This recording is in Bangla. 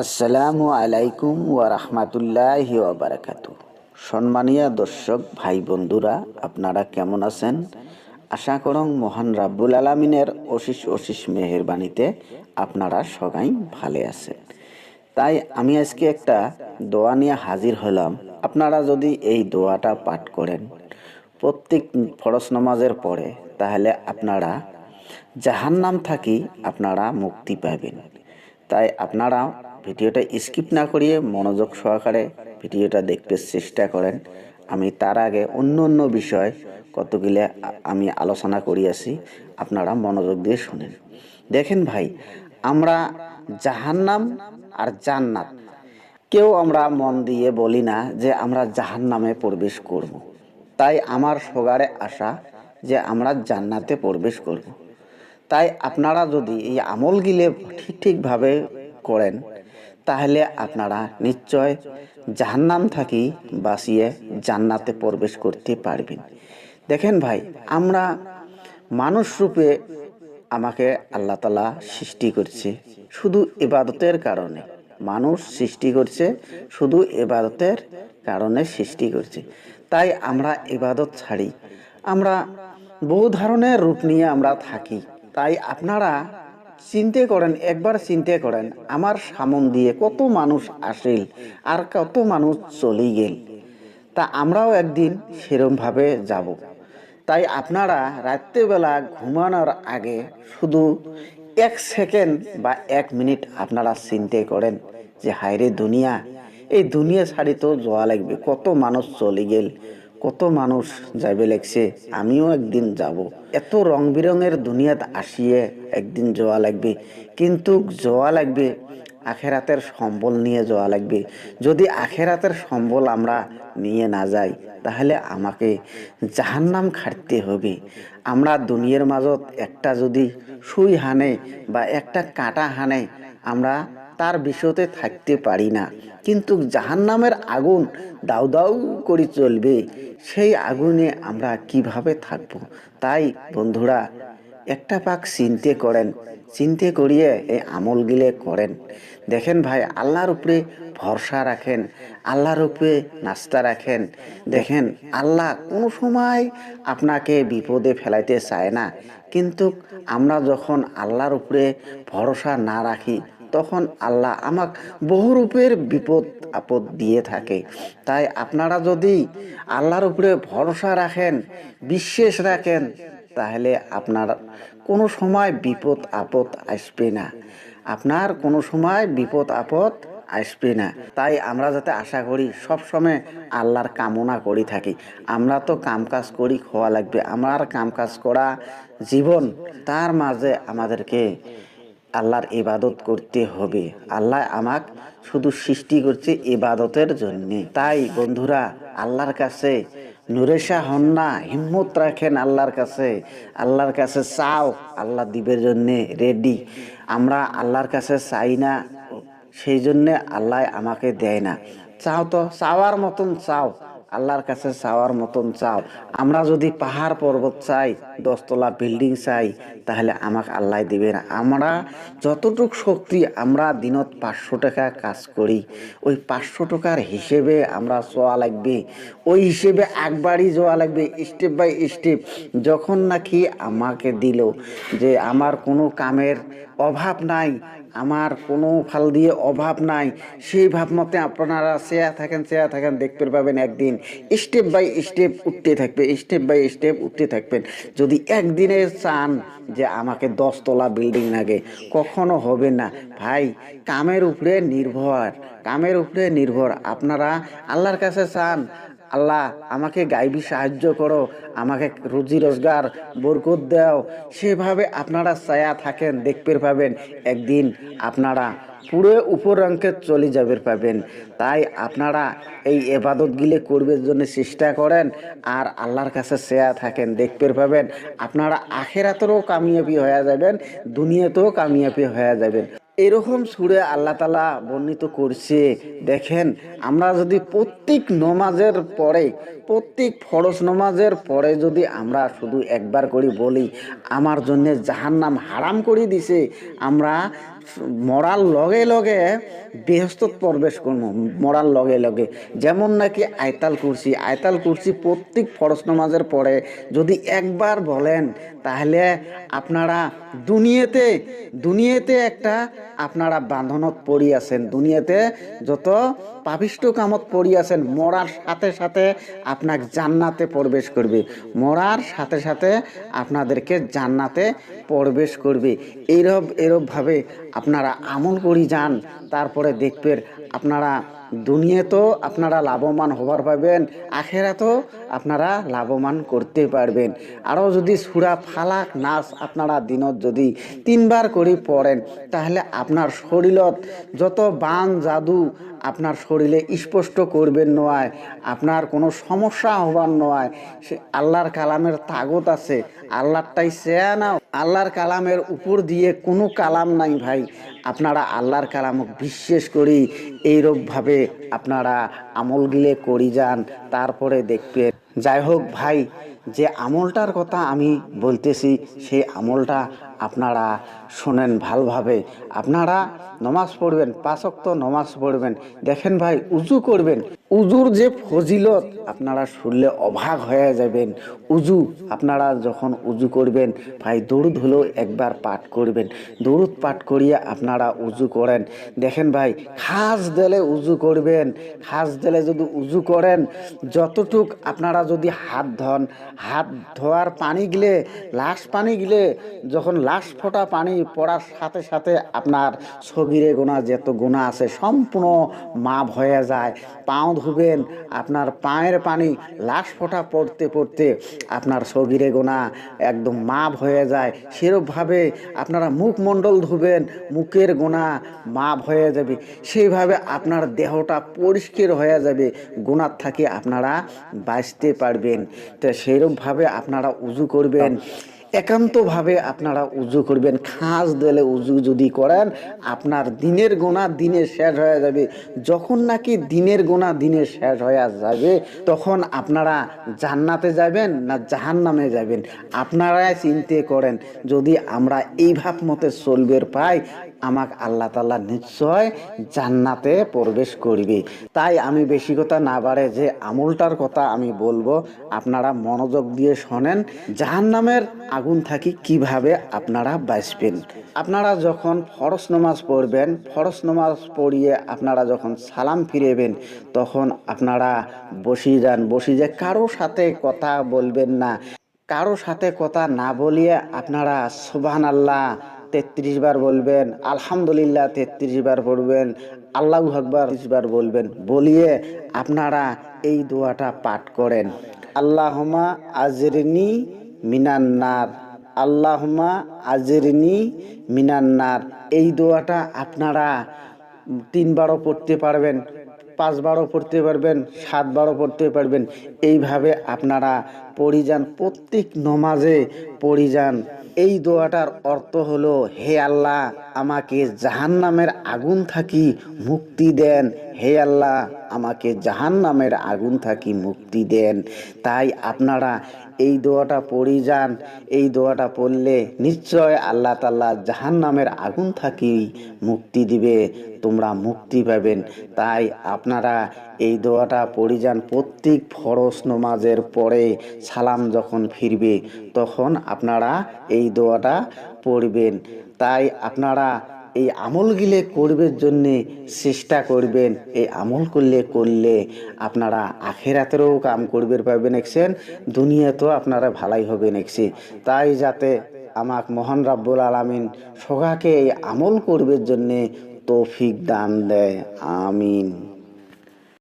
আসসালামু আলাইকুম ওয়া রাহমাতুল্লাহি ওয়া বারাকাতু সম্মানীয় দর্শক, ভাই বন্ধুরা, আপনারা কেমন আছেন? আশা করং মহান রাব্বুল আলামিনের অশিস অশিস মেহেরবানিতে আপনারা সবাই ভালো আছেন। তাই আমি আজকে একটা দোয়া নিয়ে হাজির হলাম। আপনারা যদি এই দোয়াটা পাঠ করেন প্রত্যেক ফরজ নামাজের পরে, তাহলে আপনারা জাহান্নাম থাকি আপনারা মুক্তি পাবেন। তাই আপনারা ভিডিওটা স্কিপ না করিয়ে মনোযোগ সহকারে ভিডিওটা দেখতে চেষ্টা করেন আমি তার আগে অন্য অন্য বিষয় কতগুলো আমি আলোচনা করিয়াছি আপনারা মনোযোগ দিয়ে শুনেন দেখেন ভাই, আমরা জাহান্নাম আর জান্নাত কেউ আমরা মন দিয়ে বলি না যে আমরা জাহান্নামে প্রবেশ করব। তাই আমার সগারে আশা যে আমরা জান্নাতে প্রবেশ করব। তাই আপনারা যদি এই আমলগুলি ঠিক ঠিকভাবে করেন তাহলে আপনারা নিশ্চয় জাহান্নাম থাকি বাঁচিয়ে জান্নাতে প্রবেশ করতে পারবেন। দেখেন ভাই, আমরা মানুষ রূপে আমাকে আল্লাহ তালা সৃষ্টি করছে শুধু ইবাদতের কারণে। মানুষ সৃষ্টি করছে শুধু ইবাদতের কারণে সৃষ্টি করছে। তাই আমরা ইবাদত ছাড়ি। আমরা বহু ধরনের রূপ নিয়ে আমরা থাকি। তাই আপনারা চিন্তে করেন, একবার চিন্তে করেন, আমার সামন দিয়ে কত মানুষ আসিল আর কত মানুষ চলে গেল। তা আমরাও একদিন সেরমভাবে যাব। তাই আপনারা রাত্রেবেলা ঘুমানোর আগে শুধু এক সেকেন্ড বা এক মিনিট আপনারা চিন্তে করেন যে, হায়রে দুনিয়া, এই দুনিয়া ছাড়ি তো যাওয়া লাগবে, কত মানুষ চলে গেল, কত মানুষ যাবে লাগছে, আমিও একদিন যাব। এত রং বিরঙের দুনিয়াত আসিয়ে একদিন যাওয়া লাগবে। কিন্তু যাওয়া লাগবে, আখেরাতের সম্বল নিয়ে যাওয়া লাগবে। যদি আখেরাতের সম্বল আমরা নিয়ে না যাই, তাহলে আমাকে জাহান্নাম খাটতে হবে। আমরা দুনিয়ার মাজত একটা যদি সুই হানে বা একটা কাঁটা হানে, আমরা তার বিষয়তে থাকতে পারি না। কিন্তু জাহান্নামের আগুন দাউ দাউ করে চলবে সেই আগুনে আমরা কীভাবে থাকব? তাই বন্ধুরা একটা পাক চিনতে করেন। চিনতে করিয়ে এই আমলগুলো করেন। দেখেন ভাই, আল্লাহর উপরে ভরসা রাখেন, আল্লাহর উপরে নাস্তা রাখেন। দেখেন, আল্লাহ কোনো সময় আপনাকে বিপদে ফেলাইতে চায় না। কিন্তু আমরা যখন আল্লাহর উপরে ভরসা না রাখি, তখন আল্লাহ আমাক বহু রূপের বিপদ, আপদ দিয়ে থাকে। তাই আপনারা যদি আল্লাহর উপরে ভরসা রাখেন, বিশ্বাস রাখেন তাহলে আপনার কোনো সময় বিপদ আপদ আসবে না। আপনার কোনো সময় বিপদ আপদ আসবে না। তাই আমরা যাতে আশা করি সব সময় আল্লাহর কামনা করি থাকি। আমরা তো কাম কাজ করি খাওয়া লাগবে। আমার কাম কাজ করা জীবন, তার মাঝে আমাদেরকে আল্লাহর ইবাদত করতে হবে। আল্লাহ আমাক শুধু সৃষ্টি করছে ইবাদতের জন্যে। তাই বন্ধুরা, আল্লাহর কাছে নুরেশা হন না হিম্মত রাখেন আল্লাহর কাছে। আল্লাহর কাছে চাও, আল্লাহ দিবের জন্যে রেডি আমরা আল্লাহর কাছে চাই না, সেই জন্যে আল্লাহ আমাকে দেয় না। চাও তো, চাওয়ার মতন চাও। আল্লাহর কাছে চাওয়ার মতন চাও। আমরা যদি পাহাড় পর্বত চাই, দশতলা বিল্ডিং চাই, তাহলে আমাকে আল্লাহ দিবে না আমরা যতটুক শক্তি আমরা দিনত পাঁচশো টাকা কাজ করি, ওই পাঁচশো টাকার হিসেবে আমরা চোয়া লাগবে। ওই হিসেবে একবারই যাওয়া লাগবে স্টেপ বাই স্টেপ যখন নাকি আমাকে দিল যে আমার কোনো কামের অভাব নাই আমার কোনো ফাল দিয়ে অভাব নাই। সেই ভাব মতে আপনারা চেয়া থাকেন চেয়া থাকেন, দেখতে পাবেন একদিন। স্টেপ বাই স্টেপ উঠতে থাকবে, স্টেপ বাই স্টেপ উঠতে থাকবেন। যদি একদিনে চান যে আমাকে দশতলা বিল্ডিং লাগে, কখনো হবে না। ভাই, কামের উপরে নির্ভর, কামের উপরে নির্ভর। আপনারা আল্লাহর কাছে চান আল্লাহ, আমাকে গাইবি, সাহায্য করো, আমাকে রুজি রোজগার, বরকত দাও। সেভাবে আপনারা ছায়া থাকেন দেখতে পাবেন। একদিন আপনারা পুরো উপর অঙ্কে চলে যাবে পাবেন। তাই আপনারা এই এবাদতগুলি করবার জন্য চেষ্টা করেন আর আল্লাহর কাছে চেয়া থাকেন দেখতে পাবেন। আপনারা আখেরাতেরও কামিয়াবি হয়ে যাবেন, দুনিয়াতেও কামিয়াবি হয়ে যাবেন। এরকম সুরে আল্লাহ তালা বর্ণিত করছে দেখেন আমরা যদি প্রত্যেক নমাজের পরে প্রত্যেক ফরজ নমাজের পরে যদি আমরা শুধু একবার করে বলি, আমার জন্য জাহান্নাম হারাম করে দিছে, আমরা মরার লগে লগে বৃহস্পত প্রবেশ করব, মরার লগে লগে। যেমন নাকি আয়তাল কুরসি আয়তাল কুরসি প্রত্যেক ফরজ নমাজের পরে যদি একবার বলেন, তাহলে আপনারা দুনিয়াতে দুনিয়াতে একটা আপনারা বাঁধনত পড়ি আছেন, দুনিয়াতে যত পাপিষ্ট কামত পড়ি আছেন, মরার সাথে সাথে আপনাকে জান্নাতে প্রবেশ করবে। মরার সাথে সাথে আপনাদেরকে জান্নাতে প্রবেশ করবে। এইরব এরবভাবে আপনারা আমল করি যান, তারপরে দেখবেন আপনারা দুনিয়াতেও আপনারা লাভবান হবার পাবেন, আখেরাতেও আপনারা লাভবান করতে পারবেন। আরও যদি সুরা ফালাক নাচ আপনারা দিনত যদি তিনবার করে পড়েন, তাহলে আপনার শরীরত যত বান, জাদু আপনার শরীরে স্পষ্ট করবেন নয়, আপনার কোনো সমস্যা হবার নয়। সে আল্লাহর কালামের তাগত আছে আল্লাহটাই চেয়া না আল্লাহর কালামের উপর দিয়ে কোনো কালাম নাই ভাই। আপনারা আল্লাহর কালামক বিশ্বাস করি এইরকমভাবে আপনারা আমল গিলে করি যান, তারপরে দেখবেন যাই হোক ভাই, যে আমলটার কথা আমি বলতেছি, সেই আমলটা আপনারা শোনেন ভালোভাবে। আপনারা নমাজ পড়বেন পাঁচক্ত নমাজ পড়বেন। দেখেন ভাই, উজু করবেন। উজুর যে ফজিলত, আপনারা শুনলে অভাগ হয়ে যাবেন। উজু, আপনারা যখন উজু করবেন, ভাই দৌড় হলেও একবার পাঠ করবেন। দৌড় পাঠ করিয়ে আপনারা উজু করেন। দেখেন ভাই, খাস দিলে উজু করবেন, খাস দিলে যদি উজু করেন, যতটুক আপনারা যদি হাত ধন, হাত ধোয়ার পানি গিলে, লাশ পানি গিলে, যখন লাশ ফোটা পানি পড়ার সাথে সাথে আপনার সগিরে গোনা যত গোনা আছে, সম্পূর্ণ মাপ হয়ে যায়। পাও ধুবেন, আপনার পায়ের পানি লাশ ফোটা পড়তে পড়তে আপনার সগিরে গোনা একদম মাপ হয়ে যায়। সেরকমভাবে আপনারা মুখমণ্ডল ধুবেন, মুখের গোনা মাপ হয়ে যাবে। সেইভাবে আপনার দেহটা পরিষ্কার হয়ে যাবে গোনার থাকে আপনারা বাঁচতে পারবেন। তো সেইরকমভাবে আপনারা উজু করবেন, একান্তভাবে আপনারা উজু করবেন। খাস দিলে উজু যদি করেন, আপনার দিনের গোনা দিনে শেষ হয়ে যাবে। যখন নাকি দিনের গোনা দিনে শেষ হয়ে যাবে, তখন আপনারা জান্নাতে যাবেন না জাহান্নামে যাবেন? আপনারাই চিন্তে করেন, যদি আমরা এই ভাব মতে চলবের পাই আমাকে আল্লাহ তাল্লাহ নিশ্চয় জান্নাতে প্রবেশ করবে। তাই আমি বেশি কথা না বাড়ে যে আমলটার কথা আমি বলব, আপনারা মনোযোগ দিয়ে শোনেন, জাহান্নামের আগুন থাকি কীভাবে আপনারা বাঁচবেন। আপনারা যখন ফরস নমাজ পড়বেন ফরস নমাজ পড়িয়ে আপনারা যখন সালাম ফিরেবেন, তখন আপনারা বসিয়ে যান বসিয়ে যে কারও সাথে কথা বলবেন না। কারও সাথে কথা না বলিয়ে আপনারা সুবহান আল্লাহ তেত্রিশ বার বলবেন, আলহামদুলিল্লাহ তেত্রিশ বার পড়বেন, আল্লাহ আকবার বার বলবেন, বলিয়ে আপনারা এই দোয়াটা পাঠ করেন। আল্লাহমা আজরিনি মিনান্নার আল্লাহমা আজরিনি মিনান্নার এই দোয়াটা আপনারা তিনবারও পড়তে পারবেন পাঁচবারও পড়তে পারবেন সাতবারও পড়তে পারবেন। এইভাবে আপনারা পড়ি যান, প্রত্যেক নমাজে পড়িযান এই দোয়াটার অর্থ হলো হে আল্লাহ আমাকে জাহান্নামের আগুন থাকি মুক্তি দেন হে আল্লাহ, আমাকে জাহান্নামের আগুন থাকি মুক্তি দেন। তাই আপনারা এই দোয়াটা পড়ি যান। এই দোয়াটা পড়লে নিশ্চয় আল্লাহ তাল্লাহ জাহান্নামের আগুন থাকি মুক্তি দিবে, তোমরা মুক্তি পাবেন। তাই আপনারা এই দোয়াটা পড়ি যান প্রত্যেক ফরস নমাজের পরে সালাম যখন ফিরবে, তখন আপনারা এই দোয়াটা পড়বেন। তাই আপনারা এই আমলগুলো করবের জন্যে চেষ্টা করবেন। এই আমল করলে করলে আপনারা আখেরাতেরও কাম করবে পাবেন একছেন দুনিয়াতেও আপনারা ভালাই হবে নেকছে তাই যাতে আমাক মহান রাব্বুল আলামিন সোগাকে এই আমল করবের জন্যে তৌফিক দান দেয়। আমিন।